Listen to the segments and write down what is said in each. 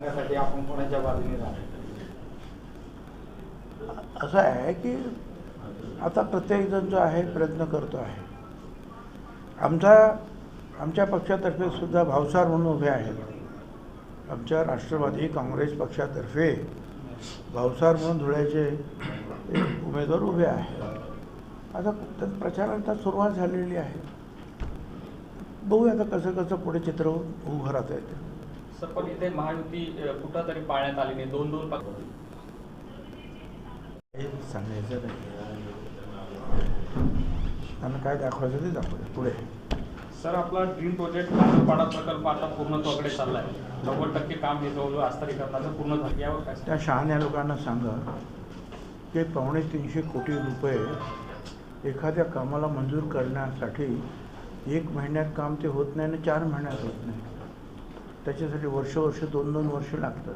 आपण कोणाच्या बाजूने राहणार असं आहे की आता प्रत्येकजण जो आहे प्रयत्न करतो आहे. आमचा आमच्या पक्षातर्फे सुद्धा भावसार म्हणून उभे आहेत. आमच्या राष्ट्रवादी काँग्रेस पक्षातर्फे भावसार म्हणून धुळ्याचे उमेदवार उभे आहेत. आता प्रचारांचा सुरुवात झालेली आहे. बघूया आता कसं कसं पुढे चित्र उभं राहता येते. सर पण इथे महायुती अ, कुठं तरी पाळण्यात आली नाही. दोन दोन पक्ष हे सांगायचं नाही. काय दाखवायचं ते दाखवलं पुढे. सर आपला ड्रीम प्रोजेक्ट पाडा प्रकल्प आता पूर्णत्वाकडे चाललाय. नव्वद टक्के काम हे जवळजवळ आस्तरीकरणाचं पूर्ण झालं. यावर काय त्या शहाण्या लोकांना सांगा की पावणे तीनशे कोटी रुपये एखाद्या कामाला मंजूर करण्यासाठी एक महिन्यात काम ते होत नाही आणि चार महिन्यात होत नाही. त्याच्यासाठी वर्ष वर्ष दोन दोन वर्ष लागतं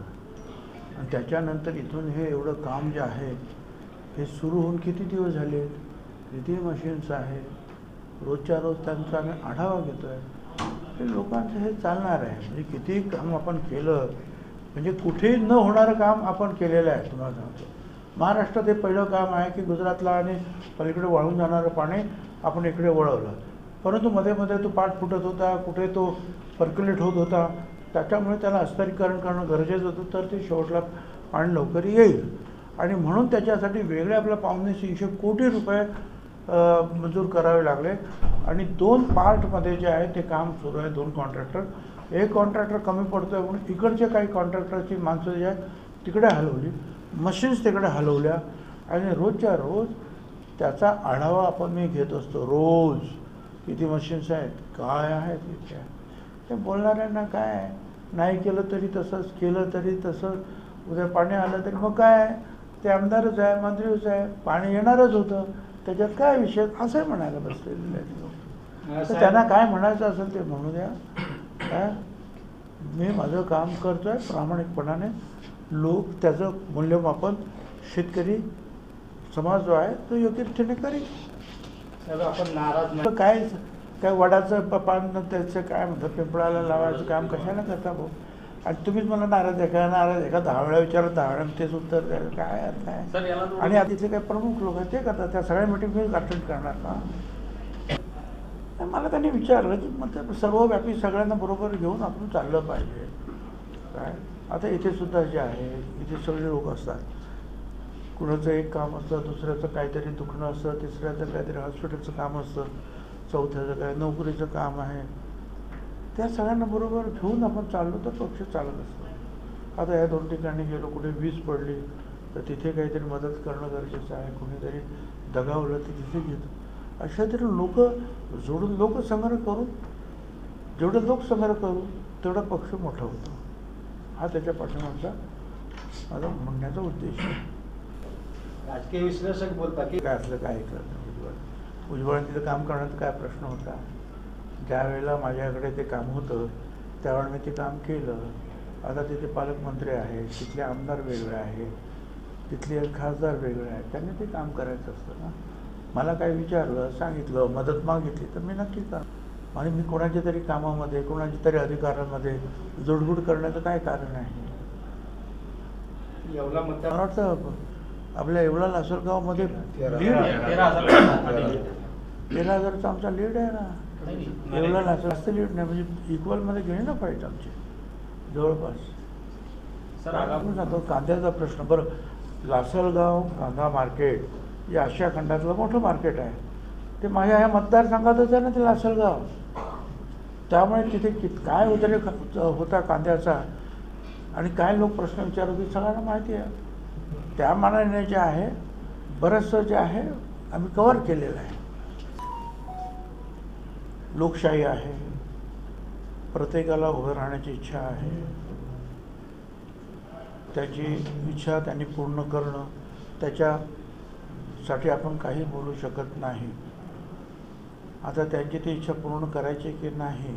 आणि त्याच्यानंतर इथून हे एवढं काम जे आहे हे सुरू होऊन किती दिवस झाले? किती मशीन्स आहे? रोजच्या रोज त्यांचा आम्ही आढावा घेतो आहे हे लोकांचं हे चालणार आहे. म्हणजे कितीही काम आपण केलं म्हणजे कुठेही न होणारं काम आपण केलेलं आहे तुम्हाला सांगतो. महाराष्ट्रात हे पहिलं काम आहे की गुजरातला आणि पलीकडे वाळून जाणारं पाणी आपण इकडे वळवलं. परंतु मध्ये मध्ये तो पाठ फुटत होता कुठे तो पर्क्युलेट होत होता. त्याच्यामुळे त्याला अस्तरीकरण करणं गरजेचं होतं तर ते शेवटला पाणी लवकर येईल. आणि म्हणून त्याच्यासाठी वेगळे आपल्या पावणे तीनशे कोटी रुपये मंजूर करावे लागले. आणि दोन पार्टमध्ये जे आहे ते काम सुरू आहे दोन कॉन्ट्रॅक्टर एक कॉन्ट्रॅक्टर कमी पडतो आहे म्हणून इकडचे काही कॉन्ट्रॅक्टरची माणसं जी आहेत तिकडे हलवली. मशीन्स तिकडे हलवल्या. आणि रोजच्या रोज त्याचा आढावा आपण मी घेत असतो. रोज किती मशीन्स आहेत काय आहेत इथे. ते बोलणाऱ्यांना काय? आहे? नाही केलं तरी तसंच केलं तरी तसंच. उद्या पाणी आलं तरी मग काय? आहे? ते आमदारच आहे मंत्रीच आहे पाणी येणारच होतं. त्याच्यात काय विषय? असंही म्हणायला बसलेले लोक. तर त्यांना काय म्हणायचं असेल ते म्हणू द्या. काय मी माझं काम करतो आहे प्रामाणिकपणाने. लोक त्याचं मूल्यमापन शेतकरी समाज जो आहे तो योग्य करेल. आपण नाराज काय? काय वडाचं प- पान त्याचं काय म्हणतात पिंपळाला लावायचं काम कशाला करता भाऊ? आणि तुम्हीच मला नाराज आहे का? नाराज आहे का? दहा वेळा विचारलं दहा वेळा तेच उत्तर द्यायला काय अर्थ आहे? आणि तिथले काही प्रमुख लोक आहेत ते करतात. त्या सगळ्या मिटिंग मी अटेंड करणार का? तर मला त्यांनी विचारलं की मग ते सर्वव्यापी सगळ्यांना बरोबर घेऊन आपण चाललं पाहिजे. काय? आता इथे सुद्धा जे आहे इथे सगळे लोक असतात. कुणाचं एक काम असतं दुसऱ्याचं काहीतरी दुखणं असतं तिसऱ्याचं काहीतरी हॉस्पिटलचं काम असतं. चौथ्याचं काय नोकरीचं काम आहे. त्या सगळ्यांना बरोबर घेऊन आपण चाललो तर पक्ष चालत असतो. आता या दोन ठिकाणी गेलो कुठे वीज पडली तर तिथे काहीतरी मदत करणं गरजेचं आहे. कुणीतरी दगावलं तर तिथे घेतो. अशा तरी लोक जोडून लोकसंग्रह करून जेवढं लोकसंग्रह करू तेवढा पक्ष मोठा होतो. हा त्याच्या पाठीमागचा माझा म्हणण्याचा उद्देश आहे. राजकीय विश्लेषक बोलतात की काय असलं काय ऐकलं नाही उज्ज्वल उज्ज्वलन तिथं काम करण्याचा काय प्रश्न होता? ज्या वेळेला माझ्याकडे ते काम होतं त्यावेळेला मी ते काम केलं. आता तिथे पालकमंत्री आहेत तिथले आमदार वेगळे आहेत तिथले खासदार वेगळे आहेत त्यांनी ते काम करायचं असतं ना? मला काय विचारलं सांगितलं मदत मागितली तर मी नक्की कर. आणि मी कोणाच्या तरी कामामध्ये कोणाच्या तरी अधिकारामध्ये जोडगुड करण्याचं काय कारण आहे? एवढा मला वाटतं आपल्या एवढा लासलगावमध्ये तेरा- हजार तेरा हजारचा आमचा लीड आहे ना. एवढा लासल जास्त लीड नाही म्हणजे इक्वलमध्ये घेणे ना फाईट आमची. जवळपास. सर आपण सांगतो कांद्याचा प्रश्न. बरं लासलगाव कांदा मार्केट हे आशिया खंडातलं मोठं मार्केट आहे. ते माझ्या ह्या मतदारसंघातच आहे ना ते लासलगाव. त्यामुळे तिथे कित काय उद्रेक होता कांद्याचा? आणि काय लोक प्रश्न विचारत होते सगळ्यांना माहिती आहे. त्या मानाने जे आहे बरंचसं जे आहे आम्ही कवर केलेलं आहे. लोकशाही आहे. प्रत्येकाला उभं राहण्याची इच्छा आहे. त्याची इच्छा त्यांनी पूर्ण करणं त्याच्यासाठी आपण काही बोलू शकत नाही. आता त्यांची ती इच्छा पूर्ण करायची की नाही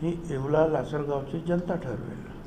ही येवला लासलगावची जनता ठरवेल.